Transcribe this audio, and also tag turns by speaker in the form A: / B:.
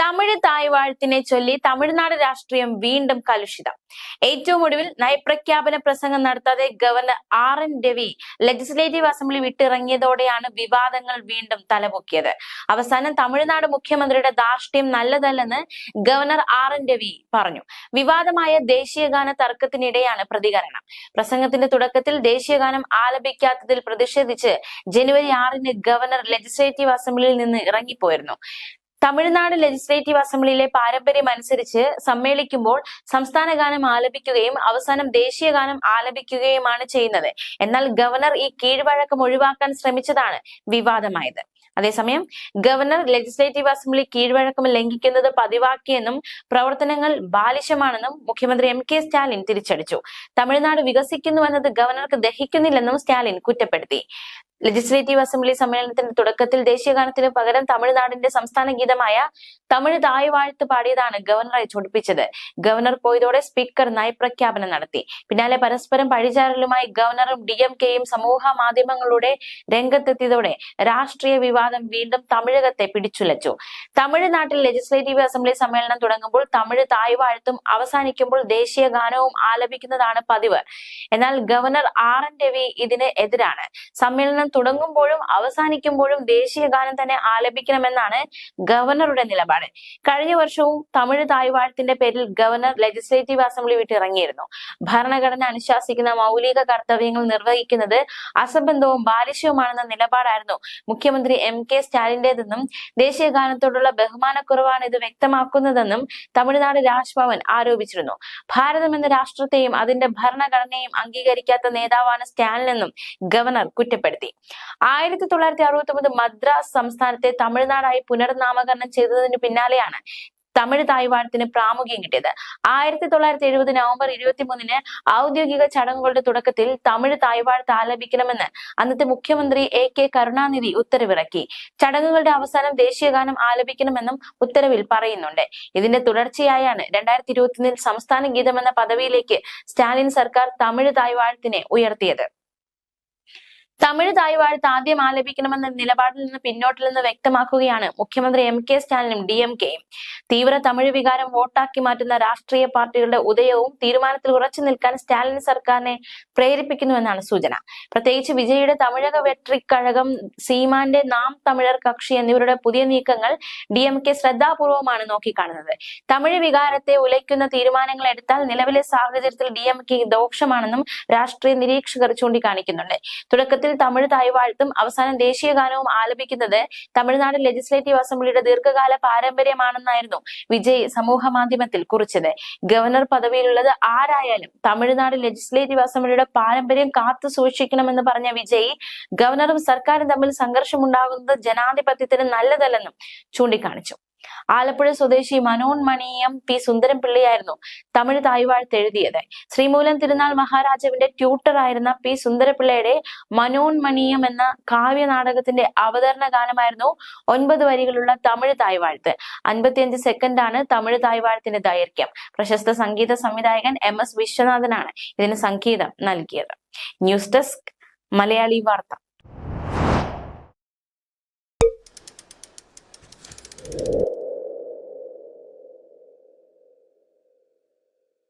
A: തമിഴ് തായ്വാഴ്ത്തിനെ ചൊല്ലി തമിഴ്നാട് രാഷ്ട്രീയം വീണ്ടും കലുഷിതം. ഏറ്റവും ഒടുവിൽ നയപ്രഖ്യാപന പ്രസംഗം നടത്താതെ governor R N Ravi legislative assembly വിട്ടിറങ്ങിയതോടെയാണ് വിവാദങ്ങൾ വീണ്ടും തലപൊക്കിയത്. അവസാനം തമിഴ്നാട് മുഖ്യമന്ത്രിയുടെ ധാർഷ്ട്യം നല്ലതല്ലെന്ന് ഗവർണർ ആർ എൻ രവി പറഞ്ഞു. വിവാദമായ ദേശീയഗാന തർക്കത്തിനിടെയാണ് പ്രതികരണം. പ്രസംഗത്തിന്റെ തുടക്കത്തിൽ ദേശീയഗാനം ആലപിക്കാത്തതിൽ പ്രതിഷേധിച്ച് ജനുവരി ആറിന് ഗവർണർ ലെജിസ്ലേറ്റീവ് അസംബ്ലിയിൽ നിന്ന് ഇറങ്ങിപ്പോയിരുന്നു. തമിഴ്നാട് ലെജിസ്ലേറ്റീവ് അസംബ്ലിയിലെ പാരമ്പര്യം അനുസരിച്ച് സമ്മേളിക്കുമ്പോൾ സംസ്ഥാന ഗാനം ആലപിക്കുകയും അവസാനം ദേശീയ ഗാനം ആലപിക്കുകയുമാണ് ചെയ്യുന്നത്. എന്നാൽ ഗവർണർ ഈ കീഴ്വഴക്കം ഒഴിവാക്കാൻ ശ്രമിച്ചതാണ് വിവാദമായത്. അതേസമയം ഗവർണർ ലെജിസ്ലേറ്റീവ് അസംബ്ലി കീഴ്വഴക്കം ലംഘിക്കുന്നത് പതിവാക്കിയെന്നും പ്രവർത്തനങ്ങൾ ബാലിശമാണെന്നും മുഖ്യമന്ത്രി എം കെ സ്റ്റാലിൻ തിരിച്ചടിച്ചു. തമിഴ്നാട് വികസിക്കുന്നുവെന്നത് ഗവർണർക്ക് ദഹിക്കുന്നില്ലെന്നും സ്റ്റാലിൻ കുറ്റപ്പെടുത്തി. ലെജിസ്ലേറ്റീവ് അസംബ്ലി സമ്മേളനത്തിന്റെ തുടക്കത്തിൽ ദേശീയഗാനത്തിന് പകരം തമിഴ്നാടിന്റെ സംസ്ഥാന ഗീതമായ തമിഴ് തായ് വാഴ്ത്ത് പാടിയതാണ് ഗവർണറെ ചൊടിപ്പിച്ചത്. ഗവർണർ പോയതോടെ സ്പീക്കർ നയപ്രഖ്യാപനം നടത്തി. പിന്നാലെ പരസ്പരം പഴിചാരലുമായി ഗവർണറും ഡി എം കെയും സമൂഹ മാധ്യമങ്ങളുടെ രംഗത്തെത്തിയതോടെ രാഷ്ട്രീയ വിവാദം വീണ്ടും തമിഴകത്തെ പിടിച്ചുലച്ചു. തമിഴ്നാട്ടിൽ ലെജിസ്ലേറ്റീവ് അസംബ്ലി സമ്മേളനം തുടങ്ങുമ്പോൾ തമിഴ് തായ്വാഴ്ത്തും അവസാനിക്കുമ്പോൾ ദേശീയ ഗാനവും ആലപിക്കുന്നതാണ് പതിവ്. എന്നാൽ ഗവർണർ ആർ എൻ രവി ഇതിന് എതിരാണ്. സമ്മേളനം തുടങ്ങുമ്പോഴും അവസാനിക്കുമ്പോഴും ദേശീയ ഗാനം തന്നെ ആലപിക്കണമെന്നാണ് ഗവർണറുടെ നിലപാട്. കഴിഞ്ഞ വർഷവും തമിഴ് തായ്വാഴത്തിന്റെ പേരിൽ ഗവർണർ ലെജിസ്ലേറ്റീവ് അസംബ്ലി വിട്ടിറങ്ങിയിരുന്നു. ഭരണഘടന അനുശാസിക്കുന്ന മൗലിക കർത്തവ്യങ്ങൾ നിർവഹിക്കുന്നത് അസംബന്ധവും ബാലിഷ്യവുമാണെന്ന നിലപാടായിരുന്നു മുഖ്യമന്ത്രി എം കെ സ്റ്റാലിന്റേതെന്നും ദേശീയ ഗാനത്തോടുള്ള ബഹുമാനക്കുറവാണ് ഇത് വ്യക്തമാക്കുന്നതെന്നും തമിഴ്നാട് രാജ്ഭവൻ ആരോപിച്ചിരുന്നു. ഭാരതം എന്ന രാഷ്ട്രത്തെയും അതിന്റെ ഭരണഘടനയും അംഗീകരിക്കാത്ത നേതാവാണ് സ്റ്റാലിനെന്നും ഗവർണർ കുറ്റപ്പെടുത്തി. ആയിരത്തി തൊള്ളായിരത്തി അറുപത്തി ഒമ്പത് മദ്രാസ് സംസ്ഥാനത്തെ തമിഴ്നാടായി പുനർനാമകരണം ചെയ്തതിന് പിന്നാലെയാണ് തമിഴ് തായ്വാനത്തിന് പ്രാമുഖ്യം കിട്ടിയത്. ആയിരത്തി തൊള്ളായിരത്തി എഴുപത് നവംബർ ഇരുപത്തി മൂന്നിന് ഔദ്യോഗിക ചടങ്ങുകളുടെ തുടക്കത്തിൽ തമിഴ് തായ്വാഴത്ത് ആലപിക്കണമെന്ന് അന്നത്തെ മുഖ്യമന്ത്രി എ കെ കരുണാനിധി ഉത്തരവിറക്കി. ചടങ്ങുകളുടെ അവസാനം ദേശീയഗാനം ആലപിക്കണമെന്നും ഉത്തരവിൽ പറയുന്നുണ്ട്. ഇതിന്റെ തുടർച്ചയായാണ് രണ്ടായിരത്തി ഇരുപത്തിയൊന്നിൽ സംസ്ഥാന ഗീതം എന്ന പദവിയിലേക്ക് സ്റ്റാലിൻ സർക്കാർ തമിഴ് തായ്വാഴത്തിനെ ഉയർത്തിയത്. തമിഴ് തായ്വാഴ്ത്ത് ആദ്യം ആലപിക്കണമെന്ന നിലപാടിൽ നിന്ന് പിന്നോട്ടില്ലെന്ന് വ്യക്തമാക്കുകയാണ് മുഖ്യമന്ത്രി എം കെ സ്റ്റാലിനും ഡി എം കെയും. തീവ്ര തമിഴ് വികാരം വോട്ടാക്കി മാറ്റുന്ന രാഷ്ട്രീയ പാർട്ടികളുടെ ഉദയവും തീരുമാനത്തിൽ ഉറച്ചു നിൽക്കാൻ സ്റ്റാലിൻ സർക്കാരിനെ പ്രേരിപ്പിക്കുന്നുവെന്നാണ് സൂചന. പ്രത്യേകിച്ച് വിജയുടെ തമിഴക വെട്രിക്കഴകം സീമാന്റെ നാം തമിഴർ കക്ഷി എന്നിവരുടെ പുതിയ നീക്കങ്ങൾ ഡി എം കെ ശ്രദ്ധാപൂർവമാണ് നോക്കിക്കാണുന്നത്. തമിഴ് വികാരത്തെ ഉലയ്ക്കുന്ന തീരുമാനങ്ങൾ എടുത്താൽ നിലവിലെ സാഹചര്യത്തിൽ ഡി എം കെ ദോഷമാണെന്നും രാഷ്ട്രീയ നിരീക്ഷകർ ചൂണ്ടിക്കാണിക്കുന്നുണ്ട്. തുടക്കത്തിൽ തമിഴ് തായ്വാഴ്ത്തും അവസാനം ദേശീയ ഗാനവും ആലപിക്കുന്നത് തമിഴ്നാട് ലെജിസ്ലേറ്റീവ് അസംബ്ലിയുടെ ദീർഘകാല പാരമ്പര്യമാണെന്നായിരുന്നു വിജയ് സമൂഹ മാധ്യമത്തിൽ കുറിച്ചത്. ഗവർണർ പദവിയിലുള്ളത് ആരായാലും തമിഴ്നാട് ലെജിസ്ലേറ്റീവ് അസംബ്ലിയുടെ പാരമ്പര്യം കാത്തു സൂക്ഷിക്കണമെന്ന് പറഞ്ഞ വിജയ് ഗവർണറും സർക്കാരും തമ്മിൽ സംഘർഷമുണ്ടാകുന്നത് ജനാധിപത്യത്തിന് നല്ലതല്ലെന്നും ചൂണ്ടിക്കാണിച്ചു. ആലപ്പുഴ സ്വദേശി മനോന്മണീയം പി സുന്ദരം പിള്ളയായിരുന്നു തമിഴ് തായ്വാഴ്ത്ത് എഴുതിയത്. ശ്രീമൂലം തിരുനാൾ മഹാരാജാവിന്റെ ട്യൂട്ടർ ആയിരുന്ന പി സുന്ദരപിള്ളയുടെ മനോന്മണീയം എന്ന കാവ്യ നാടകത്തിന്റെ അവതരണ ഗാനമായിരുന്നു ഒൻപത് വരികളുള്ള തമിഴ് തായ്വാഴ്ത്ത്. അൻപത്തിയഞ്ച് സെക്കൻഡാണ് തമിഴ് തായ്വാഴ്ത്തിന്റെ ദൈർഘ്യം. പ്രശസ്ത സംഗീത സംവിധായകൻ എം എസ് വിശ്വനാഥനാണ് ഇതിന് സംഗീതം നൽകിയത്. ന്യൂസ് ഡെസ്ക് മലയാളി വാർത്ത.